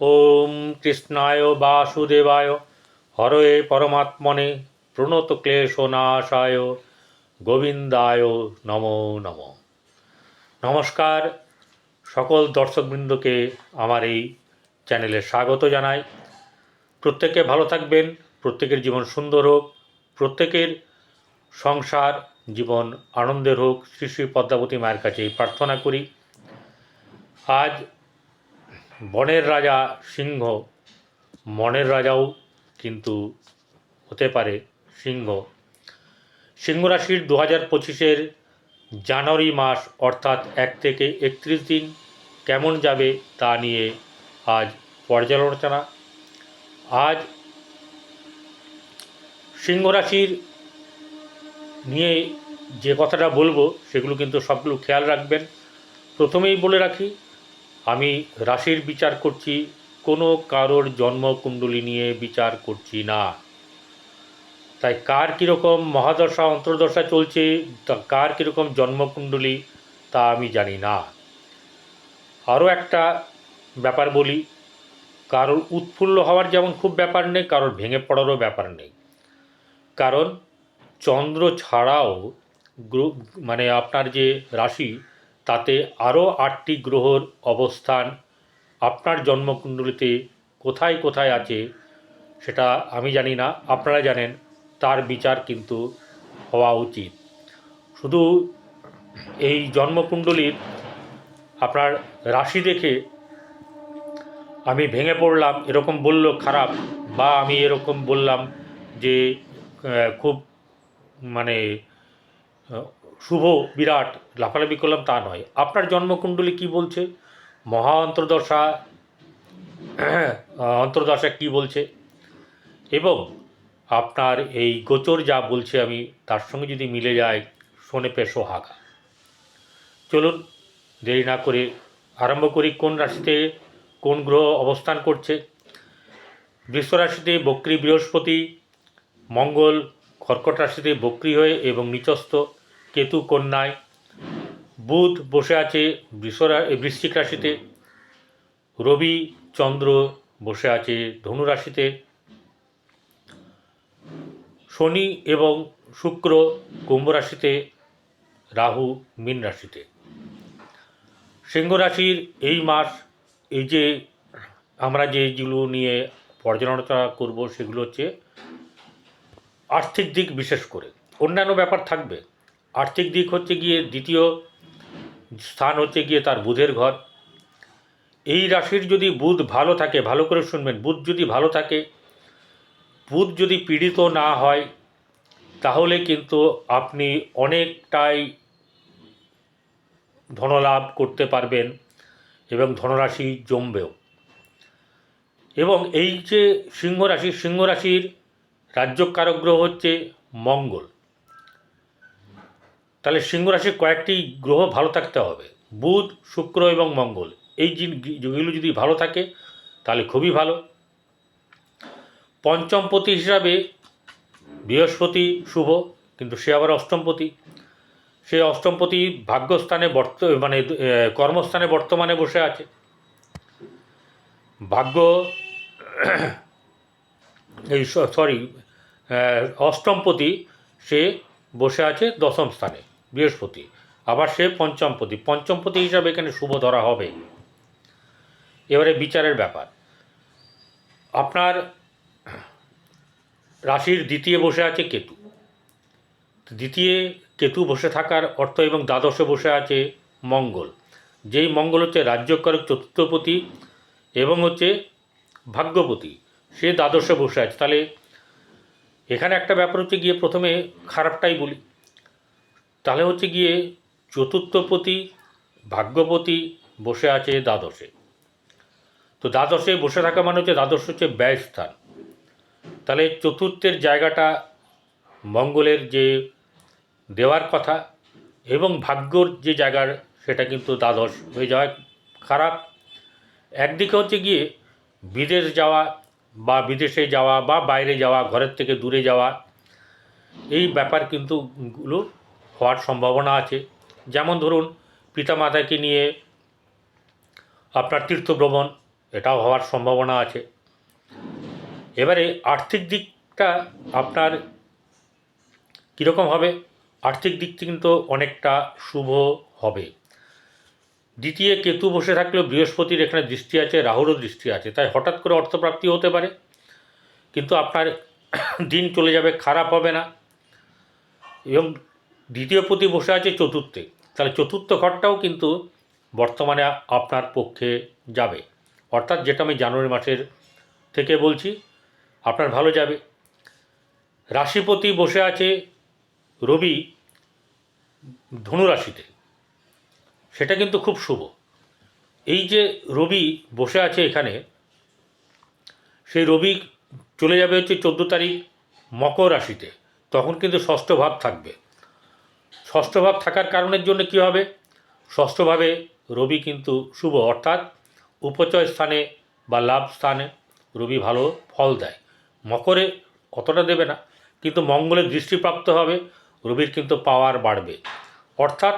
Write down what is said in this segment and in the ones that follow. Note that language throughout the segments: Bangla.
ওম কৃষ্ণায় বাসুদেবায়। হরয়ে পরমাত্মনে প্রণত ক্লেশ ক্লেশনাশায় গোবিন্দায় নমো নম। নমস্কার। সকল দর্শকবৃন্দকে আমার এই চ্যানেলে স্বাগত জানাই। প্রত্যেকে ভালো থাকবেন, প্রত্যেকের জীবন সুন্দর হোক, প্রত্যেকের সংসার জীবন আনন্দের হোক। শ্রী শ্রী পদ্মাবতী মায়ের কাছে প্রার্থনা করি। আজ বনের রাজা সিংহ, মনের রাজাও কিন্তু হতে পারে সিংহ। সিংহ রাশির দু হাজার পঁচিশের জানুয়ারি মাস অর্থাৎ এক থেকে একত্রিশ দিন কেমন যাবে তা নিয়ে আজ পর্যালোচনা। আজ সিংহ রাশির নিয়ে যে কথাটা বলব, সেগুলো কিন্তু সবগুলো খেয়াল রাখবেন। প্রথমেই বলে রাখি আমি রাশির বিচার করছি, কোনো কারোর জন্মকুণ্ডলী নিয়ে বিচার করছি না। তাই কার কীরকম মহাদশা, অন্তর্দশা চলছে কার কীরকম জন্মকুণ্ডলী, তা আমি জানি না। আরও একটা ব্যাপার বলি, কারোর উৎফুল্ল হওয়ার যেমন খুব ব্যাপার নেই, কারোর ভেঙে পড়ারও ব্যাপার নেই। কারণ চন্দ্র ছাড়াও মানে আপনার যে রাশি তাতে আরও আটটি গ্রহর অবস্থান আপনার জন্মকুণ্ডলিতে কোথায় কোথায় আছে সেটা আমি জানি না, আপনারা জানেন, তার বিচার কিন্তু হওয়া উচিত। শুধু এই জন্মকুণ্ডলীর আপনার রাশি দেখে আমি ভেঙে পড়লাম, এরকম বলল খারাপ, বা আমি এরকম বললাম যে খুব মানে শুভ বিরাট, লাফালাফি করলাম তা নয়। আপনার জন্মকুণ্ডলী কি বলছে? মহা অন্তর্দশা অন্তর্দশা কি বলছে? এবং আপনার এই গোচর যা বলছে আমি, তার সঙ্গে যদি মিলে যায়, শোনে পে সোহাগা। চলুন, দেরি না করে আরম্ভ করি, কোন রাশিতে কোন গ্রহ অবস্থান করছে? বৃষ রাশিতে বক্রী বৃহস্পতি, মঙ্গল, কর্কট রাশিতে বক্রী হয়ে এবং নিচস্থ। কেতু কন্যায়। বুধ বসে আছে বৃশ্চিক রাশিতে। রবি চন্দ্র বসে আছে ধনু রাশিতে। শনি এবং শুক্র কুম্ভ রাশিতে, রাহু মীন রাশিতে। সিংহ রাশির এই মাস এই যে আমরা যেগুলো নিয়ে পর্যালোচনা করব সেগুলো হচ্ছে আর্থিক দিক বিশেষ করে। অন্যান্য ব্যাপার থাকবে। আর্থিক দিক হচ্ছে গিয়ে দ্বিতীয় স্থান হচ্ছে গিয়ে তার বুধের ঘর। এই রাশির যদি বুধ ভালো থাকে, ভালো করে শুনবেন, বুধ যদি ভালো থাকে, বুধ যদি পীড়িত না হয়, তাহলে কিন্তু আপনি অনেকটাই ধনলাভ করতে পারবেন এবং ধনরাশি জমবেও। এবং এই যে সিংহ রাশি সিংহ রাশির রাজ্যকারক গ্রহ হচ্ছে মঙ্গল। তাহলে সিংহ রাশির কয়েকটি গ্রহ ভালো থাকতে হবে। বুধ, শুক্র এবং মঙ্গল। এই যেগুলো যদি ভালো থাকে, তাহলে খুবই ভালো। পঞ্চমপতি হিসাবে বৃহস্পতি শুভ, কিন্তু সে আবার অষ্টমপতি সে অষ্টমপতি ভাগ্যস্থানে বর্ত মানে কর্মস্থানে বর্তমানে বসে আছে। ভাগ্য, এই সরি অষ্টমপতি সে বসে আছে দশম স্থানে। বৃহস্পতি, আবার সে পঞ্চমপতি। পঞ্চমপতি হিসাবে এখানে শুভ ধরা হবে। এবারে বিচারের ব্যাপার। আপনার রাশির দ্বিতীয় বসে আছে কেতু। দ্বিতীয় কেতু বসে থাকার অর্থ এবং দ্বাদশে বসে আছে মঙ্গল। যেই মঙ্গল হচ্ছে রাজ্যকারক চতুর্থপতি এবং হচ্ছে ভাগ্যপতি। সে দ্বাদশে বসে আছে। তাহলে এখানে একটা ব্যাপার হচ্ছে গিয়ে প্রথমে খারাপটাই বলি। তাহলে হচ্ছে গিয়ে চতুর্থপতি, ভাগ্যপতি বসে আছে দ্বাদশে। তো দ্বাদশে বসে থাকা মানে হচ্ছে দ্বাদশ হচ্ছে ব্যয় স্থান তাহলে চতুর্থের জায়গাটা মঙ্গলের যে দেওয়ার কথা এবং ভাগ্যর যে জায়গার সেটা কিন্তু দ্বাদশ হয়ে যাওয়ায় খারাপ। একদিকে হচ্ছে গিয়ে বিদেশ যাওয়া বা বিদেশে যাওয়া বা বাইরে যাওয়া, ঘরের থেকে দূরে যাওয়া, এই ব্যাপার কিন্তু গুলো হওয়ার সম্ভাবনা আছে। যেমন ধরুন, পিতামাতাকে নিয়ে আপনার তীর্থ ভ্রমণ এটাও হওয়ার সম্ভাবনা আছে। এবারে আর্থিক দিকটা আপনার কীরকম হবে? আর্থিক দিক কিন্তু অনেকটা শুভ হবে। দ্বিতীয় কেতু বসে থাকলেও বৃহস্পতির এখানে দৃষ্টি আছে, রাহুরও দৃষ্টি আছে। তাই হঠাৎ করে অর্থপ্রাপ্তি হতে পারে। কিন্তু আপনার দিন চলে যাবে, খারাপ হবে না। এবং দ্বিতীয় পতি বসে আছে চতুর্থে। তাহলে চতুর্থ ঘরটাও কিন্তু বর্তমানে আপনার পক্ষে যাবে। অর্থাৎ যেটা আমি জানুয়ারি মাসের থেকে বলছি, আপনার ভালো যাবে। রাশিপতি বসে আছে রবি ধনুরাশিতে। সেটা কিন্তু খুব শুভ। এই যে রবি বসে আছে এখানে সেই রবি চলে যাবে হচ্ছে চোদ্দ তারিখ মকর রাশিতে। তখন কিন্তু ষষ্ঠ ভাব থাকবে। ষষ্ঠ ভাব থাকার কারণের জন্য কী হবে? ষষ্ঠভাবে রবি কিন্তু শুভ, অর্থাৎ উপচয় স্থানে বা লাভ স্থানে রবি ভালো ফল দেয়। মকরে অতটা দেবে না, কিন্তু মঙ্গলের দৃষ্টিপ্রাপ্ত হবে, রবির কিন্তু পাওয়ার বাড়বে। অর্থাৎ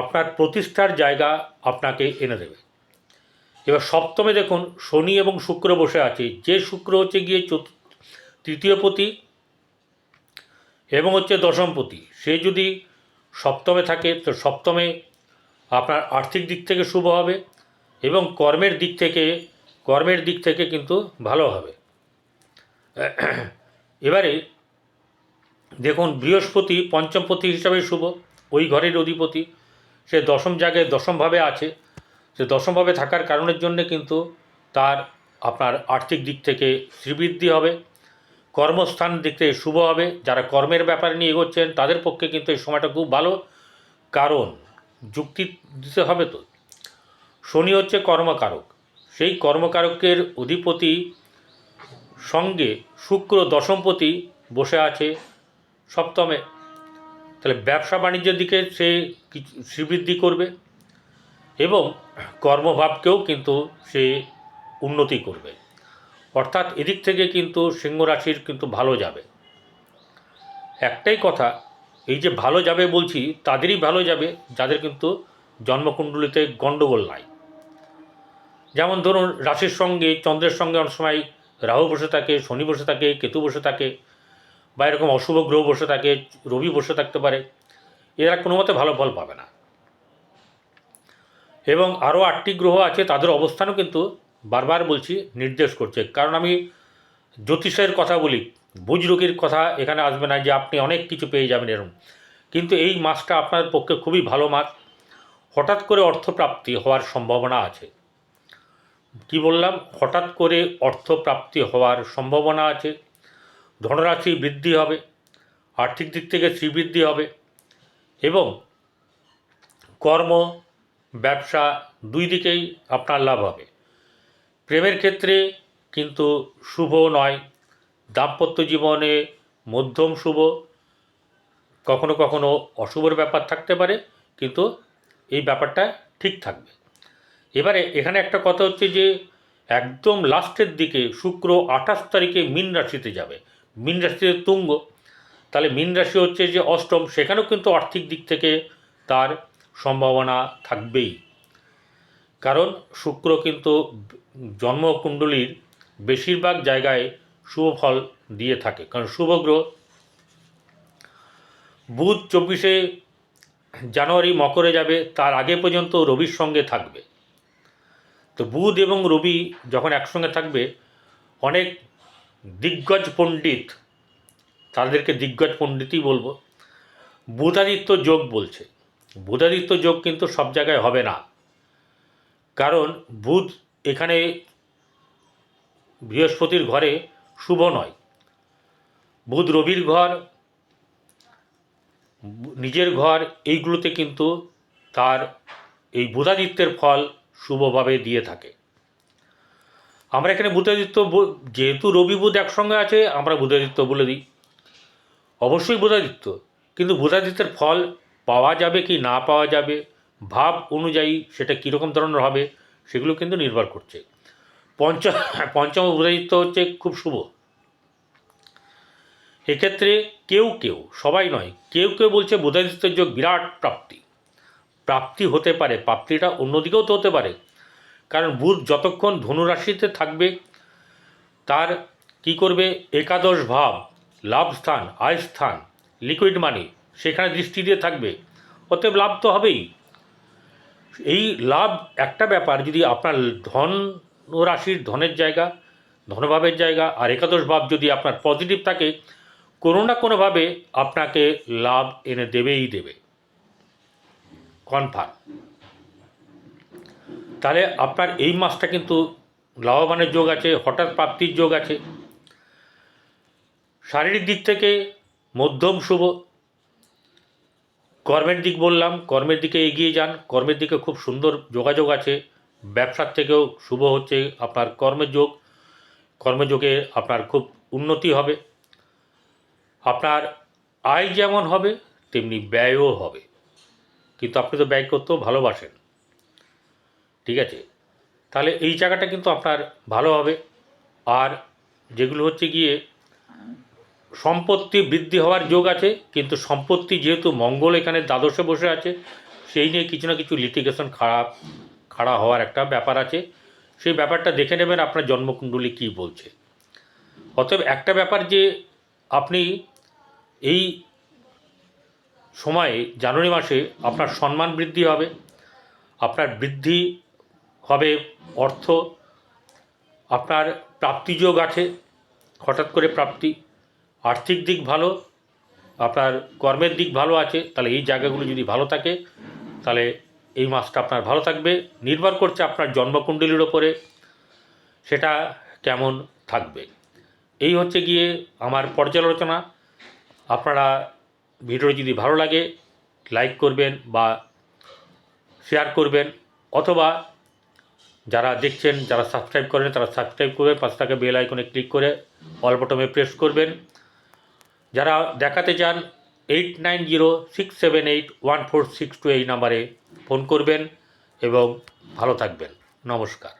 আপনার প্রতিষ্ঠার জায়গা আপনাকে এনে দেবে। এবার সপ্তমে দেখুন, শনি এবং শুক্র বসে আছে। যে শুক্র হচ্ছে গিয়ে তৃতীয় পতি এবং হচ্ছে দশমপতি সে যদি সপ্তমে থাকে, তো সপ্তমে আপনার আর্থিক দিক থেকে শুভ হবে এবং কর্মের দিক থেকে, কর্মের দিক থেকে কিন্তু ভালো হবে। এবারে দেখুন, বৃহস্পতি পঞ্চমপতি হিসাবে শুভ, ওই ঘরের অধিপতি। সে দশম জায়গায় দশমভাবে আছে। সে দশমভাবে থাকার কারণের জন্যে কিন্তু তার আপনার আর্থিক দিক থেকে শ্রীবৃদ্ধি হবে। কর্মস্থান দিক থেকে শুভ হবে। যারা কর্মের ব্যাপারে নিয়ে এগোচ্ছেন, তাদের পক্ষে কিন্তু এই সময়টা খুব ভালো। কারণ যুক্তি দিতে হবে তো। শনি হচ্ছে কর্মকারক। সেই কর্মকারকের অধিপতি সঙ্গে শুক্র দশমপতি বসে আছে সপ্তমে। তাহলে ব্যবসা বাণিজ্যের দিকে সে শ্রীবৃদ্ধি করবে এবং কর্মভাবকেও কিন্তু সে উন্নতি করবে। অর্থাৎ এদিক থেকে কিন্তু সিংহ রাশির কিন্তু ভালো যাবে। একটাই কথা, এই যে ভালো যাবে বলছি, তাদেরই ভালো যাবে যাদের কিন্তু জন্মকুণ্ডলিতে গণ্ডগোল নাই। যেমন ধরুন, রাশির সঙ্গে, চন্দ্রের সঙ্গে অনেক সময় রাহু বসে থাকে, শনি বসে থাকে, কেতু বসে থাকে, বা এরকম অশুভ গ্রহ বসে থাকে, রবি বসে থাকতে পারে, এরা কোনো মতে ভালো ফল পাবে না। এবং আরও আটটি গ্রহ আছে, তাদের অবস্থানও কিন্তু বারবার বলছি, নির্দেশ করছে। কারণ আমি জ্যোতিষের কথা বলি বুজরুগির কথা এখানে আসবে না যে আপনি অনেক কিছু পেয়ে যাবেন এরকম কিন্তু এই মাসটা আপনার পক্ষে খুবই ভালো মাস। হঠাৎ করে অর্থপ্রাপ্তি হওয়ার সম্ভাবনা আছে। কি বললাম? হঠাৎ করে অর্থপ্রাপ্তি হওয়ার সম্ভাবনা আছে। ধনরাশি বৃদ্ধি হবে। আর্থিক দিক থেকে শ্রীবৃদ্ধি হবে। এবং কর্ম, ব্যবসা দুই দিকেই আপনার লাভ হবে। প্রেমের ক্ষেত্রে কিন্তু শুভ নয়। দাম্পত্য জীবনে মধ্যম শুভ। কখনো কখনো অশুভর ব্যাপার থাকতে পারে, কিন্তু এই ব্যাপারটা ঠিক থাকবে। এবারে এখানে একটা কথা হচ্ছে যে, একদম লাস্টের দিকে শুক্র আঠাশ তারিখে মীন রাশিতে যাবে। মীন রাশিতে তুঙ্গ। তাহলে মীন রাশি হচ্ছে যে অষ্টম, সেখানেও কিন্তু আর্থিক দিক থেকে তার সম্ভাবনা থাকবেই। কারণ শুক্র কিন্তু জন্মকুণ্ডলীর বেশিরভাগ জায়গায় শুভ ফল দিয়ে থাকে। কারণ শুভ গ্রহ বুধ চব্বিশে জানুয়ারি মকরে যাবে, তার আগে পর্যন্ত রবির সঙ্গে থাকবে। তো বুধ এবং রবি যখন একসঙ্গে থাকবে, অনেক দিগ্গজ পণ্ডিত, তাদেরকে দিগ্গজ পণ্ডিতই বলব, বুধাদিত্য যোগ বলছে। বুধাদিত্য যোগ কিন্তু সব জায়গায় হবে না। কারণ বুধ এখানে বৃহস্পতির ঘরে শুভ নয়। বুধ রবির ঘর, নিজের ঘর, এইগুলোতে কিন্তু তার এই বুধাদিত্যের ফল শুভভাবে দিয়ে থাকে। আমরা এখানে বুধাদিত্য যেহেতু রবি বুধ একসঙ্গে আছে, আমরা বুধাদিত্য বলে দিই। অবশ্যই বুধাদিত্য, কিন্তু বুধাদিত্যের ফল পাওয়া যাবে কি না পাওয়া যাবে? ভাব অনুযায়ী সেটা কীরকম ধরনের হবে সেগুলো কিন্তু নির্ভর করছে। পঞ্চ পঞ্চম বুধাদিত্য হচ্ছে খুব শুভ। এক্ষেত্রে কেউ কেউ, সবাই নয়, কেউ কেউ বলছে বুধাদিত্যের যোগ বিরাট প্রাপ্তি। প্রাপ্তি হতে পারে, প্রাপ্তিটা অন্যদিকেও তো হতে পারে। কারণ বুধ যতক্ষণ ধনুরাশিতে থাকবে, তার কি করবে? একাদশ ভাব, লাভ স্থান, আয় স্থান লিকুইড মানি সেখানে দৃষ্টি দিয়ে থাকবে। অতএব লাভ তো হবেই। এই লাভ একটা ব্যাপার, যদি আপনার ধন রাশির ধনের জায়গা, ধনভাবের জায়গা আর একাদশ ভাব যদি আপনার পজিটিভ থাকে, কোনো না কোনোভাবে আপনাকে লাভ এনে দেবেই দেবে। কনফার্ম তাহলে আপনার এই মাসটা কিন্তু লাভবানের যোগ আছে, হঠাৎ প্রাপ্তির যোগ আছে। শারীরিক দিক থেকে মধ্যম শুভ কর্মের দিক বললাম, কর্মের দিকে এগিয়ে যান। কর্মের দিকে খুব সুন্দর যোগাযোগ আছে। ব্যবসার থেকেও শুভ হচ্ছে আপনার কর্মের যোগ। কর্মযোগে আপনার খুব উন্নতি হবে। আপনার আয় যেমন হবে, তেমনি ব্যয়ও হবে। কিন্তু আপনি তো ব্যয় করতেও ভালোবাসেন। ঠিক আছে? তাহলে এই জায়গাটা কিন্তু আপনার ভালো হবে। আর যেগুলো হচ্ছে গিয়ে সম্পত্তি বৃদ্ধি হওয়ার যোগ আছে, কিন্তু সম্পত্তি যেহেতু মঙ্গল এখানে দ্বাদশে বসে আছে, সেই নিয়ে কিছু না কিছু লিটিগেশন খারাপ, খাড়া হওয়ার একটা ব্যাপার আছে। সেই ব্যাপারটা দেখে নেবেন আপনার জন্মকুণ্ডলী কী বলছে। অতএব একটা ব্যাপার যে আপনি এই সময়ে, জানুয়ারি মাসে আপনার সম্মান বৃদ্ধি হবে, আপনার বৃদ্ধি হবে অর্থ, আপনার প্রাপ্তিযোগ আছে, হঠাৎ করে প্রাপ্তি আর্থিক দিক ভালো, আপনার কর্মের দিক ভালো আছে, তাহলে এই জায়গাগুলো যদি ভালো থাকে, তাহলে এই মাসটা আপনার ভালো থাকবে। নির্ভর করছে আপনার জন্মকুণ্ডলীর ওপরে, সেটা কেমন থাকবে। এই হচ্ছে গিয়ে আমার পর্যালোচনা। আপনারা ভিডিও যদি ভালো লাগে, লাইক করবেন বা শেয়ার করবেন, অথবা যারা দেখছেন, যারা সাবস্ক্রাইব করেন, তারা সাবস্ক্রাইব করবেন পাঁচ টাকা বেল আইকনে ক্লিক করে অল বটমে প্রেস করবেন। যারা দেখাতে চান eight nine zero six seven eight one four six two এই নাম্বারে ফোন করবেন এবং ভালো থাকবেন। নমস্কার।